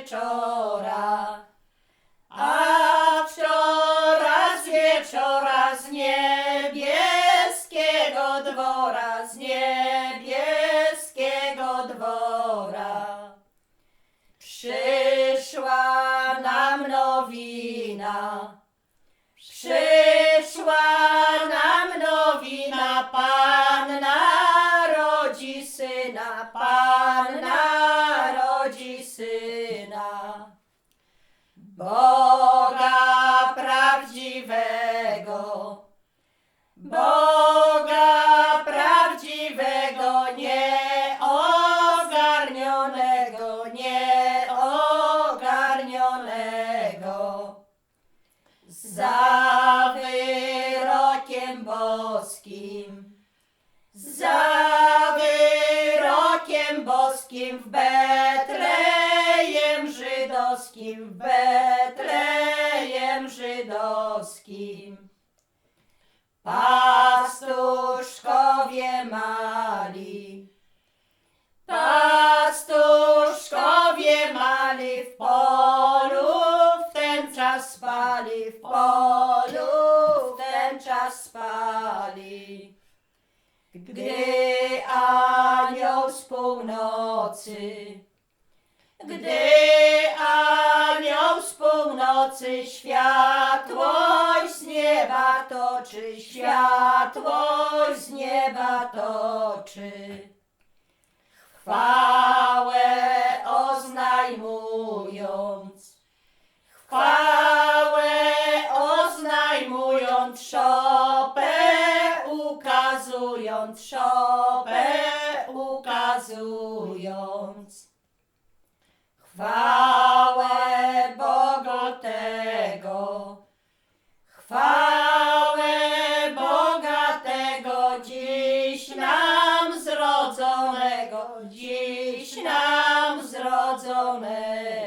wieczora. A wczoraj z wieczora z niebieskiego dwora, z niebieskiego dwora. Przyszła nam nowina, przyszła nam nowina, Panna rodzi syna, Panna Boga prawdziwego, Boga prawdziwego, nieogarnionego, nieogarnionego. Za wyrokiem boskim, za wyrokiem boskim w żydowskim, w Betlejem żydowskim. Pastuszkowie mali, pastuszkowie mali w polu, w ten czas spali, w polu, w ten czas spali. Gdy anioł z północy, gdy anioł z północy światłość z nieba toczy, światłość z nieba toczy. Chwałę oznajmując, chwałę oznajmując, szopę ukazując, szopę ukazując. Chwałę Bogatego, chwałę Bogatego, dziś nam zrodzonego, dziś nam zrodzonego.